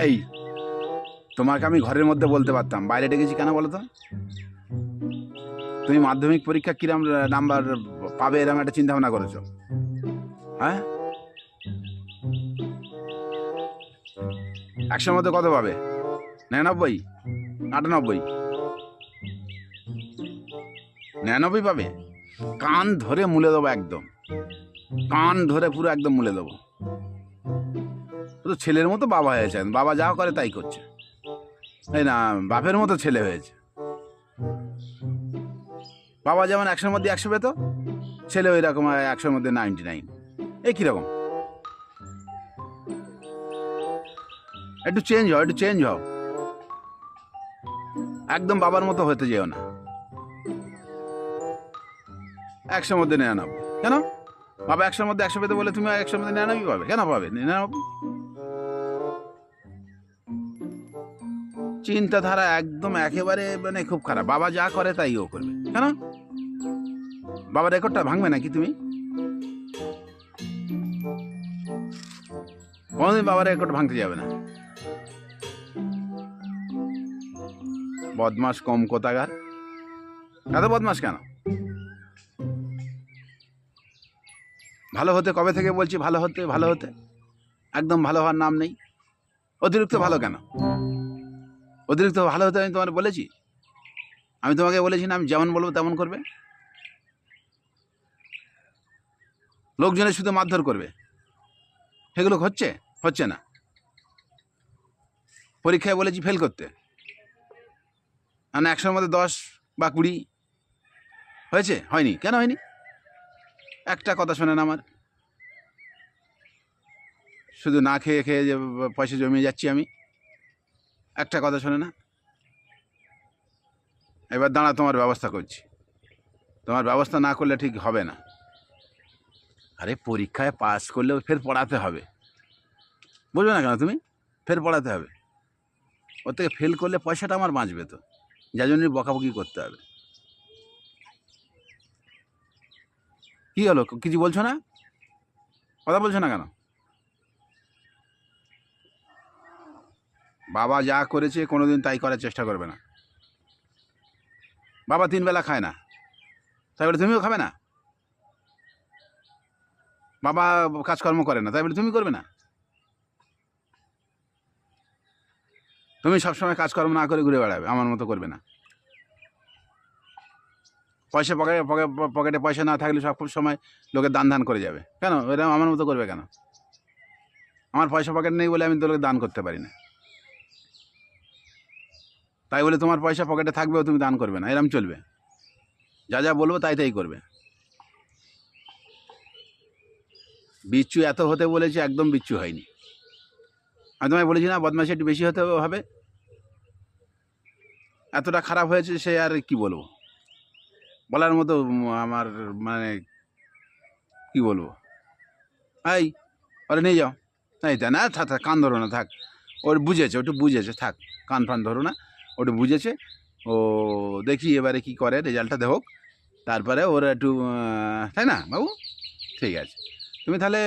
এই, তোমাকে আমি ঘরের মধ্যে বলতে পারতাম। বাইরে ডেকেছি কেন বলো তো? তুমি মাধ্যমিক পরীক্ষা কিরম নাম্বার পাবে এরকম একটা চিন্তা ভাবনা করেছ। হ্যাঁ? একশোর মধ্যে কত পাবে? নিরানব্বই? আটানব্বই? নিরানব্বই পাবে? কান ধরে মুলে দেবো একদম। কান ধরে পুরো একদম মুলে দেবো। ও তো ছেলের মতো বাবা হয়েছে বাবা যা করে তাই করছে। তাই না, বাপের মতো ছেলে হয়েছে। বাবা যেমন একশোর মধ্যে একশো পেতো, ছেলে ওই রকম একশোর মধ্যে নাইনটি নাইন। এই কীরকম একটু চেঞ্জ হও, একটু চেঞ্জ হও। একদম বাবার মতো হতে যেও না। একশোর মধ্যে নিরানব্বই কেন? বাবা একশোর মধ্যে একশো পেতে বলে তুমি একশোর মধ্যে নিরানব্বই পাবে কেন পাবে? নিরানব্বই চিন্তাধারা একদম একেবারে মানে খুব খারাপ। বাবা যা করে তাই ও করবে। কেন? বাবা রেকর্ডটা ভাঙবে নাকি তুমি? কোনোদিন বাবার রেকর্ড ভাঙতে যাবে না। বদমাস কম কোথাকার। এত বদমাস কেন? ভালো হতে কবে থেকে বলছি? ভালো হতে ভালো হতে? একদম ভালো হওয়ার নাম নেই। অতিরিক্ত ভালো কেন? অতিরিক্ত ভালো হতে আমি তোমার বলেছি। আমি তোমাকে বলেছি না, আমি যেমন বলব তেমন করবে। লোকজনের শুধু মারধর করবে। সেগুলো হচ্ছে? হচ্ছে না। পরীক্ষায় বলেছি ফেল করতে। মানে একশোর মধ্যে দশ বা কুড়ি হয়েছে? হয়নি। কেন হয়নি? একটা কথা শোনেন আমার। শুধু না খেয়ে খেয়ে যে পয়সা জমিয়ে যাচ্ছি আমি। একটা কথা শোনে না। এবার দাঁড়া, তোমার ব্যবস্থা করছি। তোমার ব্যবস্থা না করলে ঠিক হবে না। আরে, পরীক্ষায় পাস করলেও ফের পড়াতে হবে। বুঝবে না কেন তুমি? ফের পড়াতে হবে। ওর থেকে ফেল করলে পয়সাটা আমার বাঁচবে তো। যার জন্য বকাবকি করতে হবে। কি হলো? কিছু বলছো না? কথা বলছো না কেন? বাবা যা করেছে কোনোদিন তাই করার চেষ্টা করবে না। বাবা তিন বেলা খায় না। তাই বলে, তুমিও খাবে না? বাবা কাজকর্ম করে না। তাই বলে, তুমি করবে না? তুমি সবসময় কাজকর্ম না করে ঘুরে বেড়াবে। আমার মতো করবে না। পয়সা পকেটে পকেটে পয়সা না থাকলে সব সময় লোকে দান দান করে যাবে। কেন? এরকম আমার মতো করবে কেন? আমার পয়সা পকেট নেই বলে আমি তো লোকে দান করতে পারি না। তাই বলে তোমার পয়সা পকেটে থাকবেও তুমি দান করবে না। এরম চলবে। যা যা বলব তাই তাই করবে। বিচ্ছু এত হতে বলেছে একদম বিচ্ছু হয়নি। আমি তোমায় বলেছি না বদমাশি একটু বেশি হতে হবে। এতটা খারাপ হয়েছে সে আর কি বলব? বলার মতো আমার মানে কি বলব? এই ওরে নিয়ে যাও। এই তা না থাক, কান ধরো না থাক। ওর বুঝেছে ওটু বুঝেছে থাক কান ফান ধরো না। ওটা বুঝেছে। ও দেখি এবারে কি করে, রেজাল্টটা দেখো তারপরে ওর একটু তাই না বাবু? ঠিক আছে। তুমি তাহলে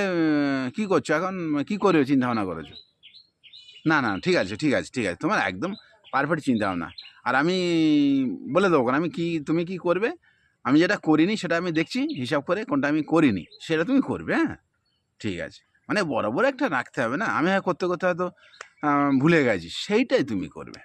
কি করছ এখন? কি চিন্তা ভাবনা করেছ? না না, ঠিক আছে ঠিক আছে ঠিক আছে। তোমার একদম পারফেক্ট চিন্তা ভাবনা আর আমি বলে দেবো আমি কি, তুমি কি করবে? আমি যেটা করিনি, সেটা আমি দেখছি, হিসাব করে কোনটা আমি করিনি, সেটা তুমি করবে হ্যাঁ? ঠিক আছে। মানে বরাবর একটা রাখতে হবে না? আমি হ্যাঁ করতে করতে হয়তো ভুলে গেছি। সেইটাই তুমি করবে।